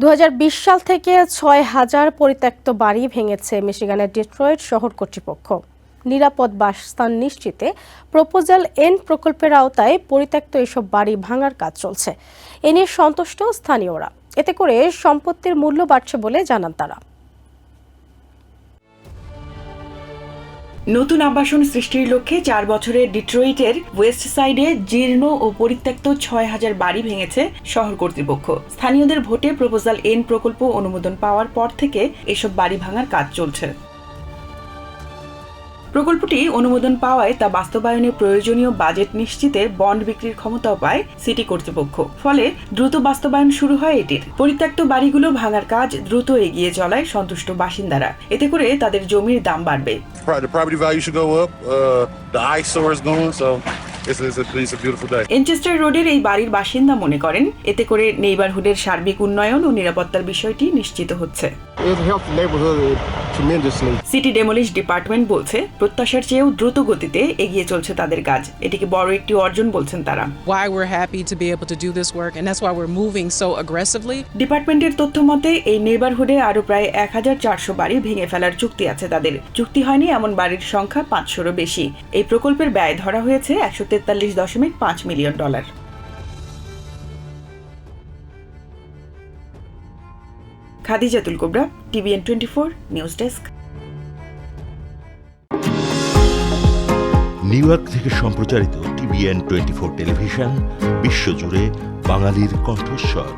দু হাজার বিশ সাল থেকে ছয় হাজার পরিত্যক্ত বাড়ি ভেঙেছে মিশিগানের ডেট্রয়েট শহর কর্তৃপক্ষ। নিরাপদ বাসস্থান নিশ্চিতে প্রপোজাল এন প্রকল্পের আওতায় পরিত্যক্ত এসব বাড়ি ভাঙার কাজ চলছে। এ নিয়ে সন্তুষ্ট স্থানীয়রা। এতে করে সম্পত্তির মূল্য বাড়ছে বলে জানান তারা। নতুন আবাসন সৃষ্টির লক্ষ্যে চার বছরের ডিট্রয়েটের ওয়েস্ট সাইডে জীর্ণ ও পরিত্যক্ত ছয় হাজার বাড়ি ভেঙেছে শহর কর্তৃপক্ষ। স্থানীয়দের ভোটে প্রপোজাল এন প্রকল্প অনুমোদন পাওয়ার পর থেকে এসব বাড়ি ভাঙার কাজ চলছে। প্রকল্পটি অনুমোদন পাওয়ায় তা বাস্তবায়নে প্রয়োজনীয় বাজেট নিশ্চিতে বন্ড বিক্রির ক্ষমতাও পায় সিটি কর্তৃপক্ষ ফলে দ্রুত বাস্তবায়ন শুরু হয় এটির পরিত্যক্ত বাড়িগুলো ভাঙার কাজ দ্রুত এগিয়ে চলায় সন্তুষ্ট বাসিন্দারা এতে করে তাদের জমির দাম বাড়বে. Uh. এনচেস্টার রোডের এই বাড়ির বাসিন্দা মনে করেন এতে করে নেইবারহুডের সার্বিক উন্নয়ন ও নিরাপত্তার বিষয়টি নিশ্চিত হচ্ছে সিটি ডেমোলিশ ডিপার্টমেন্ট বলছে প্রত্যাশার চেয়েও দ্রুত গতিতে এগিয়ে চলছে তাদের কাজ। এটিকে বড় একটি অর্জন বলছেন তারা। Why we're happy to be able to do this work, and that's why we're moving so aggressively. ডিপার্টমেন্টের তথ্য মতে এই নেইবারহুডে আরও প্রায় এক হাজার চারশো বাড়ি ভেঙে ফেলার চুক্তি আছে তাদের। চুক্তি হয়নি এমন বাড়ির সংখ্যা পাঁচশোরও বেশি। এই প্রকল্পের ব্যয় ধরা হয়েছে একশো তেতাল্লিশ দশমিক পাঁচ million dollar. Khadijatul Kobra TVN twenty four news desk New York থেকে সম্প্রচারিত টিভিএন টোয়েন্টি ফোর টেলিভিশন, বিশ্বজুড়ে বাঙালির কণ্ঠস্বর।